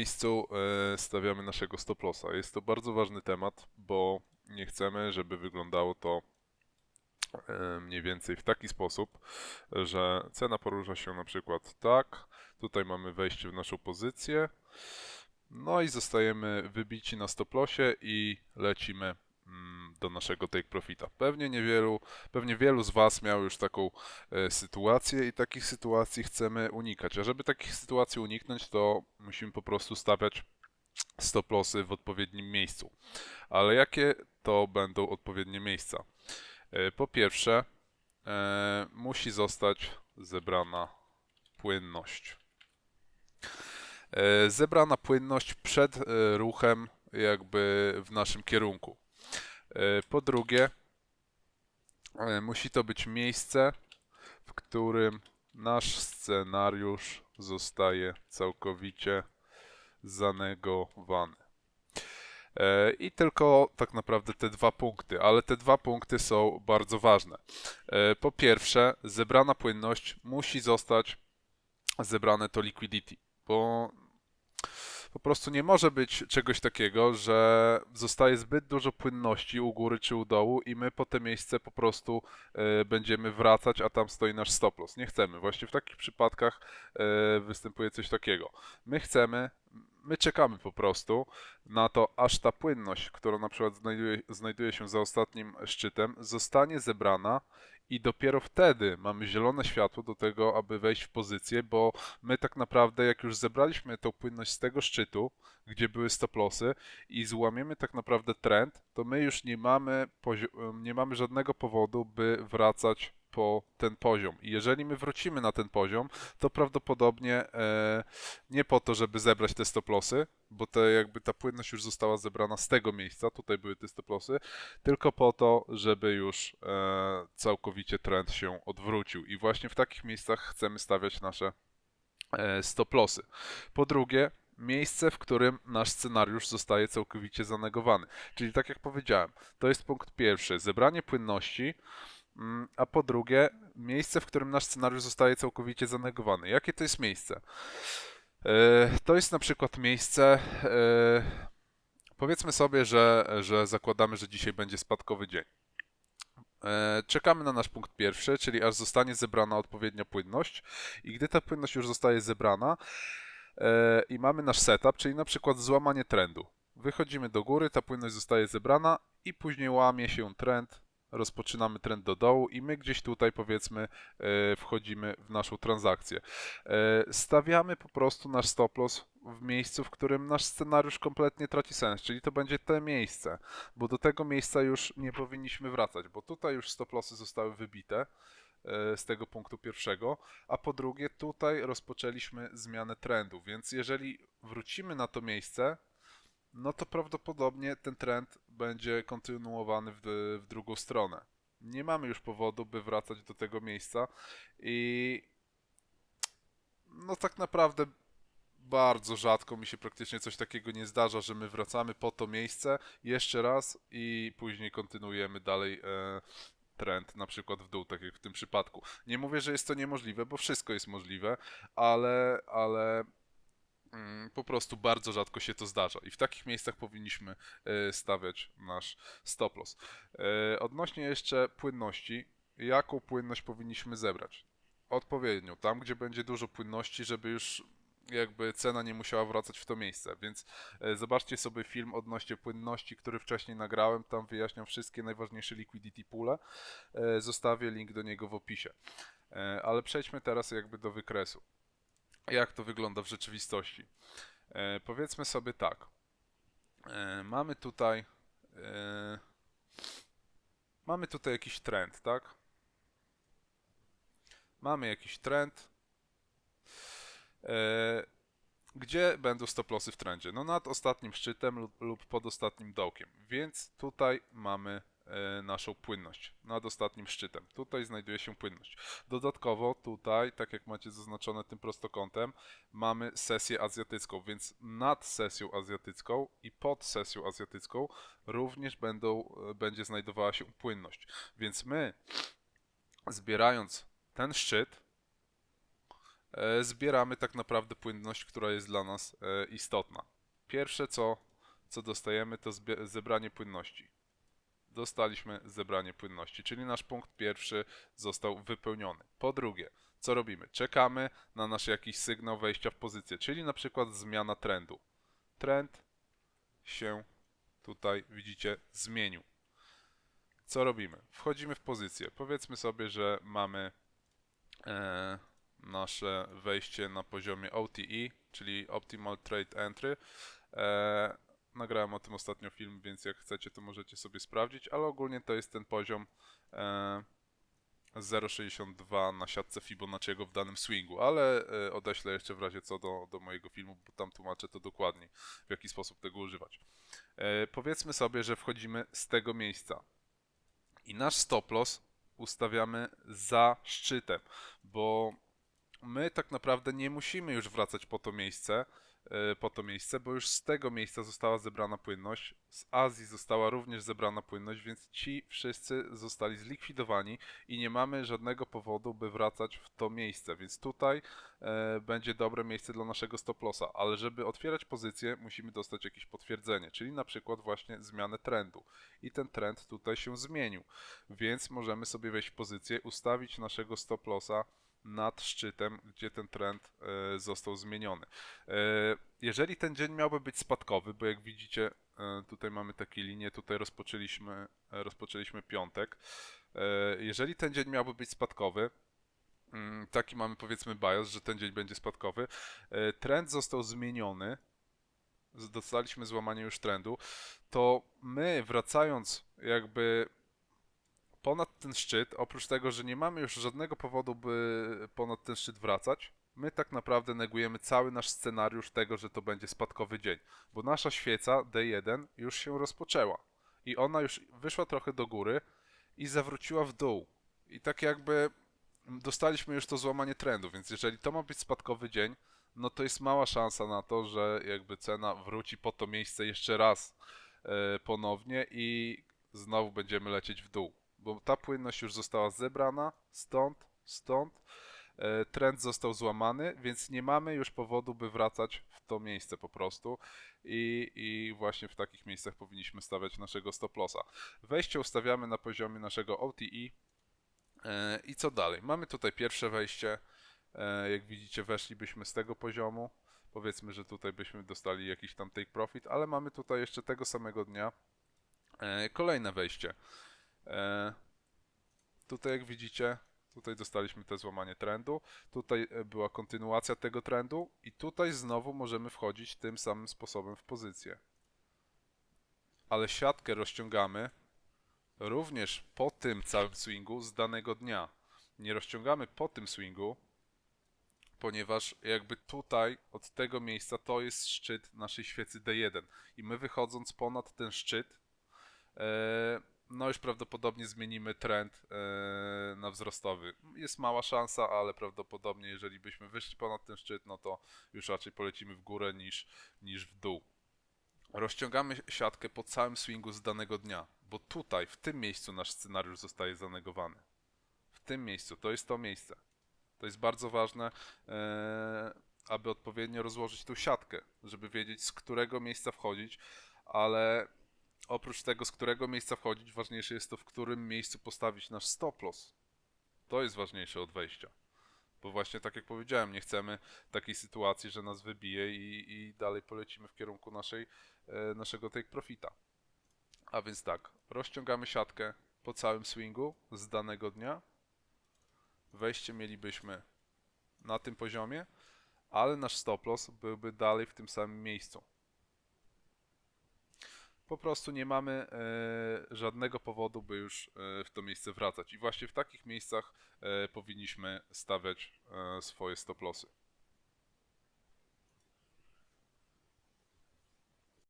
miejscu e, stawiamy naszego stop lossa? Jest to bardzo ważny temat, bo nie chcemy, żeby wyglądało to e, mniej więcej w taki sposób, że cena porusza się na przykład tak, tutaj mamy wejście w naszą pozycję, no i zostajemy wybici na stop lossie i lecimy mm, do naszego take profita. Pewnie niewielu, pewnie wielu z Was miało już taką e, sytuację i takich sytuacji chcemy unikać. A żeby takich sytuacji uniknąć, to musimy po prostu stawiać stop lossy w odpowiednim miejscu. Ale jakie to będą odpowiednie miejsca? E, Po pierwsze, e, musi zostać zebrana płynność. E, Zebrana płynność przed ruchem jakby w naszym kierunku. E, Po drugie, e, musi to być miejsce, w którym nasz scenariusz zostaje całkowicie zanegowany. E, I tylko tak naprawdę te dwa punkty, ale te dwa punkty są bardzo ważne. Po pierwsze, zebrana płynność musi zostać zebrane to liquidity, bo po prostu nie może być czegoś takiego, że zostaje zbyt dużo płynności u góry czy u dołu i my po te miejsce po prostu e, będziemy wracać, a tam stoi nasz stop loss. Nie chcemy. Właśnie w takich przypadkach e, występuje coś takiego. My chcemy, my czekamy po prostu na to, aż ta płynność, która na przykład znajduje, znajduje się za ostatnim szczytem, zostanie zebrana i dopiero wtedy mamy zielone światło do tego, aby wejść w pozycję, bo my tak naprawdę, jak już zebraliśmy tą płynność z tego szczytu, gdzie były stop lossy i złamiemy tak naprawdę trend, to my już nie mamy, nie mamy żadnego powodu, by wracać po ten poziom. I jeżeli my wrócimy na ten poziom, to prawdopodobnie e, nie po to, żeby zebrać te stop lossy, bo te jakby ta płynność już została zebrana z tego miejsca, tutaj były te stop lossy, tylko po to, żeby już e, całkowicie trend się odwrócił. I właśnie w takich miejscach chcemy stawiać nasze e, stop lossy. Po drugie, miejsce, w którym nasz scenariusz zostaje całkowicie zanegowany. Czyli tak jak powiedziałem, to jest punkt pierwszy, zebranie płynności, a po drugie, miejsce, w którym nasz scenariusz zostaje całkowicie zanegowany. Jakie to jest miejsce? E, To jest na przykład miejsce, e, powiedzmy sobie, że, że zakładamy, że dzisiaj będzie spadkowy dzień. E, Czekamy na nasz punkt pierwszy, czyli aż zostanie zebrana odpowiednia płynność i gdy ta płynność już zostaje zebrana i mamy nasz setup, czyli na przykład złamanie trendu. Wychodzimy do góry, ta płynność zostaje zebrana i później łamie się trend, rozpoczynamy trend do dołu i my gdzieś tutaj powiedzmy e, wchodzimy w naszą transakcję. E, Stawiamy po prostu nasz stop loss w miejscu, w którym nasz scenariusz kompletnie traci sens, czyli to będzie te miejsce, bo do tego miejsca już nie powinniśmy wracać, bo tutaj już stop lossy zostały wybite e, z tego punktu pierwszego, a po drugie tutaj rozpoczęliśmy zmianę trendu, więc jeżeli wrócimy na to miejsce, no to prawdopodobnie ten trend będzie kontynuowany w, w drugą stronę. Nie mamy już powodu, by wracać do tego miejsca i no tak naprawdę bardzo rzadko mi się praktycznie coś takiego nie zdarza, że my wracamy po to miejsce jeszcze raz i później kontynuujemy dalej e, trend, na przykład w dół, tak jak w tym przypadku. Nie mówię, że jest to niemożliwe, bo wszystko jest możliwe, ale, ale po prostu bardzo rzadko się to zdarza i w takich miejscach powinniśmy e, stawiać nasz stop loss. E, Odnośnie jeszcze płynności, jaką płynność powinniśmy zebrać? Odpowiednią, tam gdzie będzie dużo płynności, żeby już jakby cena nie musiała wracać w to miejsce, więc e, zobaczcie sobie film odnośnie płynności, który wcześniej nagrałem, tam wyjaśniam wszystkie najważniejsze liquidity poole, zostawię link do niego w opisie. Ale przejdźmy teraz jakby do wykresu. Jak to wygląda w rzeczywistości? E, Powiedzmy sobie tak. E, Mamy tutaj e, mamy tutaj jakiś trend, tak? Mamy jakiś trend. E, Gdzie będą stop lossy w trendzie? No nad ostatnim szczytem lub, lub pod ostatnim dołkiem. Więc tutaj mamy naszą płynność nad ostatnim szczytem. Tutaj znajduje się płynność. Dodatkowo tutaj, tak jak macie zaznaczone tym prostokątem, mamy sesję azjatycką, więc nad sesją azjatycką i pod sesją azjatycką również będą, e, będzie znajdowała się płynność. Więc my zbierając ten szczyt, e, zbieramy tak naprawdę płynność, która jest dla nas e, istotna. Pierwsze co, co dostajemy to zebranie płynności. Dostaliśmy zebranie płynności, czyli nasz punkt pierwszy został wypełniony. Po drugie, co robimy? Czekamy na nasz jakiś sygnał wejścia w pozycję, czyli na przykład zmiana trendu. Trend się tutaj, widzicie, zmienił. Co robimy? Wchodzimy w pozycję. Powiedzmy sobie, że mamy e, nasze wejście na poziomie OTE, czyli Optimal Trade Entry. E, nagrałem o tym ostatnio film, więc jak chcecie, to możecie sobie sprawdzić, ale ogólnie to jest ten poziom e, 0,62 na siatce Fibonacciego w danym swingu, ale e, odeślę jeszcze w razie co do, do mojego filmu, bo tam tłumaczę to dokładniej, w jaki sposób tego używać. E, powiedzmy sobie, że wchodzimy z tego miejsca i nasz stop loss ustawiamy za szczytem, bo my tak naprawdę nie musimy już wracać po to miejsce, po to miejsce, bo już z tego miejsca została zebrana płynność, z Azji została również zebrana płynność, więc ci wszyscy zostali zlikwidowani i nie mamy żadnego powodu, by wracać w to miejsce, więc tutaj e, będzie dobre miejsce dla naszego stop lossa, ale żeby otwierać pozycję, musimy dostać jakieś potwierdzenie, czyli na przykład właśnie zmianę trendu. I ten trend tutaj się zmienił, więc możemy sobie wejść w pozycję, ustawić naszego stop lossa nad szczytem, gdzie ten trend e, został zmieniony. E, jeżeli ten dzień miałby być spadkowy, bo jak widzicie, e, tutaj mamy takie linie, tutaj rozpoczęliśmy, rozpoczęliśmy piątek. Jeżeli ten dzień miałby być spadkowy, mm, taki mamy powiedzmy bias, że ten dzień będzie spadkowy, trend został zmieniony, dostaliśmy złamanie już trendu, to my wracając jakby ponad ten szczyt, oprócz tego, że nie mamy już żadnego powodu, by ponad ten szczyt wracać, my tak naprawdę negujemy cały nasz scenariusz tego, że to będzie spadkowy dzień, bo nasza świeca D1 już się rozpoczęła i ona już wyszła trochę do góry i zawróciła w dół. I tak jakby dostaliśmy już to złamanie trendu, więc jeżeli to ma być spadkowy dzień, no to jest mała szansa na to, że jakby cena wróci po to miejsce jeszcze raz e, ponownie i znowu będziemy lecieć w dół, bo ta płynność już została zebrana stąd, stąd. E, Trend został złamany, więc nie mamy już powodu, by wracać w to miejsce po prostu i, i właśnie w takich miejscach powinniśmy stawiać naszego stop lossa. Wejście ustawiamy na poziomie naszego OTE E, i co dalej? Mamy tutaj pierwsze wejście, E, jak widzicie weszlibyśmy z tego poziomu, powiedzmy, że tutaj byśmy dostali jakiś tam take profit, ale mamy tutaj jeszcze tego samego dnia kolejne wejście. E, Tutaj jak widzicie, tutaj dostaliśmy te złamanie trendu, tutaj e, była kontynuacja tego trendu i tutaj znowu możemy wchodzić tym samym sposobem w pozycję. Ale siatkę rozciągamy również po tym całym swingu z danego dnia. Nie rozciągamy po tym swingu, ponieważ jakby tutaj od tego miejsca to jest szczyt naszej świecy D1 i my wychodząc ponad ten szczyt e, no już prawdopodobnie zmienimy trend e, na wzrostowy. Jest mała szansa, ale prawdopodobnie jeżeli byśmy wyszli ponad ten szczyt, no to już raczej polecimy w górę niż, niż w dół. Rozciągamy siatkę po całym swingu z danego dnia, bo tutaj, w tym miejscu nasz scenariusz zostaje zanegowany. W tym miejscu, to jest to miejsce. To jest bardzo ważne, e, aby odpowiednio rozłożyć tą siatkę, żeby wiedzieć z którego miejsca wchodzić, ale oprócz tego z którego miejsca wchodzić, ważniejsze jest to w którym miejscu postawić nasz stop loss. To jest ważniejsze od wejścia. Bo właśnie tak jak powiedziałem, nie chcemy takiej sytuacji, że nas wybije i, i dalej polecimy w kierunku naszej, e, naszego take profita. A więc tak, rozciągamy siatkę po całym swingu z danego dnia. Wejście mielibyśmy na tym poziomie, ale nasz stop loss byłby dalej w tym samym miejscu. Po prostu nie mamy e, żadnego powodu, by już e, w to miejsce wracać. I właśnie w takich miejscach e, powinniśmy stawiać e, swoje stop lossy.